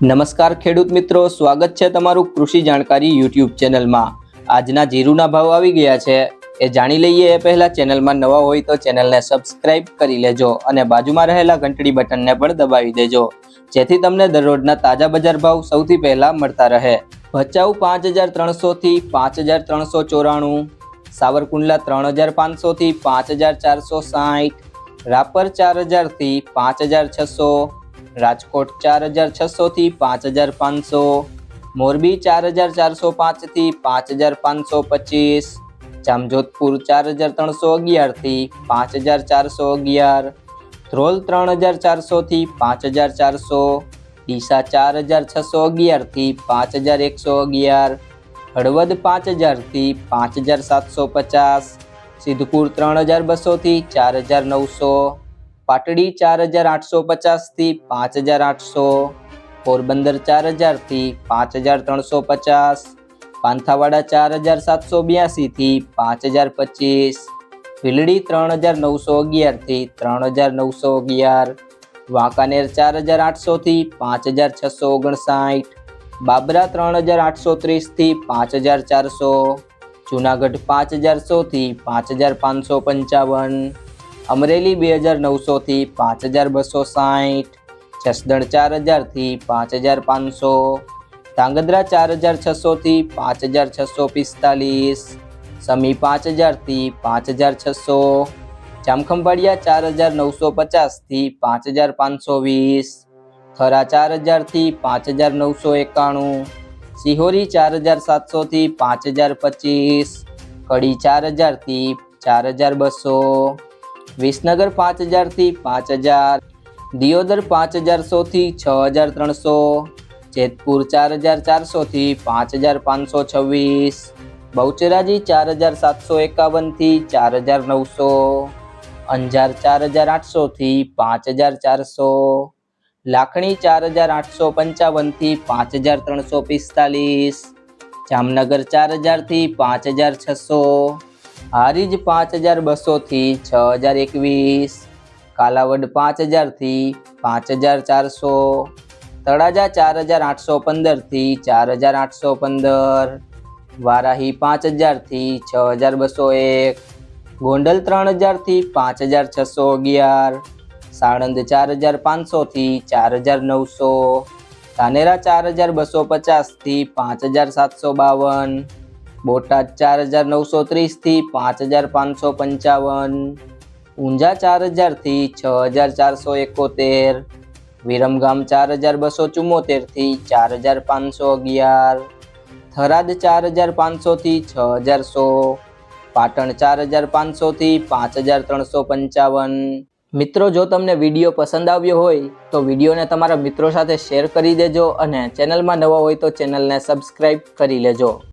નમસ્કાર ખેડૂત મિત્રો, સ્વાગત છે તમારું કૃષિ જાણકારી યુટ્યુબ ચેનલમાં. આજના જીરુના ભાવ આવી ગયા છે. એ જાણી લઈએ એ પહેલા ચેનલમાં નવા હોય તો ચેનલને સબસ્ક્રાઇબ કરી લેજો અને બાજુમાં રહેલા ઘંટડી બટનને પણ દબાવી દેજો. જેથી તમને દરરોજના તાજા બજાર ભાવ સૌથી પહેલા મળતા રહે. ભચાઉ પાંચ હજાર ત્રણસો થી પાંચ હજાર ત્રણસો ચોરાણું, સાવરકુંડલા ત્રણ હજાર પાંચસો થી પાંચ હજાર ચારસો સાઠ, રાપર ચાર હજારથી પાંચ હજાર છસો રાજકોટ ચાર હજાર છસો થી પાંચ હજાર પાંચસો, મોરબી ચાર હજાર ચારસો પાંચથી પાંચ હજાર પાંચસો પચીસ, જામજોધપુર ચાર હજાર ત્રણસો અગિયારથી પાંચ હજાર ચારસો અગિયાર, ધ્રોલ ત્રણ હજાર ચારસો થી પાંચ હજાર ચારસો, ડીસા ચાર હજાર છસો અગિયારથી પાંચ હજાર એકસો અગિયાર, હળવદ પાંચ હજારથી પાંચ હજાર સાતસો પચાસ, સિદ્ધપુર ત્રણ હજાર બસો થી ચાર હજાર નવસો પાટડી ચાર હજાર આઠસો પચાસથી પાંચ હજાર આઠસો, પોરબંદર ચાર હજારથી પાંચ હજાર ત્રણસો પચાસ, પાંથાવાડા ચાર હજાર સાતસો બ્યાસીથી પાંચ હજાર પચીસ, ભીલડી ત્રણ હજાર નવસો અગિયારથી ત્રણ હજાર નવસો અગિયાર, વાંકાનેર ચાર હજાર આઠસોથી પાંચ હજાર છસો ઓગણસાઠ, બાબરા ત્રણ હજાર આઠસો ત્રીસથી પાંચ હજાર ચારસો, જુનાગઢ પાંચ હજાર સોથી પાંચ હજાર પાંચસો પંચાવન અમરેલી બે હજાર નવસોથી પાંચ હજાર બસો સાઠ જસદણ ચાર હજારથી પાંચ હજાર પાંચસો, ધાંગધ્રા ચાર હજાર છસોથી પાંચ હજાર છસો પિસ્તાલીસ, સમી પાંચ હજારથી પાંચ હજાર છસો, જામખંભાળિયા ચાર હજાર નવસો પચાસથી પાંચ હજાર પાંચસો વીસ, થરા ચાર હજારથી પાંચ હજાર નવસો એકાણું, સિહોરી ચાર હજાર સાતસોથી પાંચ હજાર પચીસ, કડી ચાર હજારથી ચાર હજાર બસો વિસનગર પાંચ હજારથી પાંચ હજાર, દિયોદર પાંચ હજારસોથી છ હજાર ત્રણસો, જેતપુર ચાર હજાર ચારસોથી પાંચ હજાર પાંચસો છવ્વીસ, બહુચરાજી ચાર હજાર સાતસો એકાવનથી ચાર હજાર નવસો, અંજાર ચાર હજાર આઠસોથી પાંચ હજાર ચારસો, લાખણી ચાર હજાર આઠસો પંચાવનથી પાંચ હજાર ત્રણસો પિસ્તાલીસ, જામનગર ચાર હજારથી પાંચ હજાર છસો હારીજ પાંચ હજાર બસોથી છ હજાર એકવીસ, કાલાવડ પાંચ હજારથી પાંચ હજાર ચારસો, તળાજા ચાર હજાર આઠસો પંદરથી ચાર હજાર આઠસો પંદર, વારાહી પાંચ હજારથી છ હજાર બસો એક, ગોંડલ ત્રણ હજારથી પાંચ હજાર છસો અગિયાર, સાણંદ ચાર હજાર પાંચસોથી ચાર હજાર નવસો, ધાનેરા ચાર હજાર બસો પચાસથી પાંચ હજાર સાતસો બાવન બોટાદ ચાર હજાર નવસો ત્રીસથી પાંચ હજાર પાંચસો પંચાવન, ઊંઝા ચાર હજારથી છ હજાર ચારસો એકોતેર, વિરમગામ ચાર હજાર બસો ચુમ્મોતેરથી ચાર હજાર પાંચસો અગિયાર, થરાદ ચાર હજાર પાંચસોથી છ હજાર સો, પાટણ ચાર હજાર પાંચસોથી પાંચ હજાર ત્રણસો પંચાવન. મિત્રો, જો તમને વીડિયો પસંદ આવ્યો હોય, તો વિડીયોને તમારા મિત્રો સાથે શેર કરી દેજો અને ચેનલમાં નવા હોય તો ચેનલને સબસ્ક્રાઈબ કરી લેજો.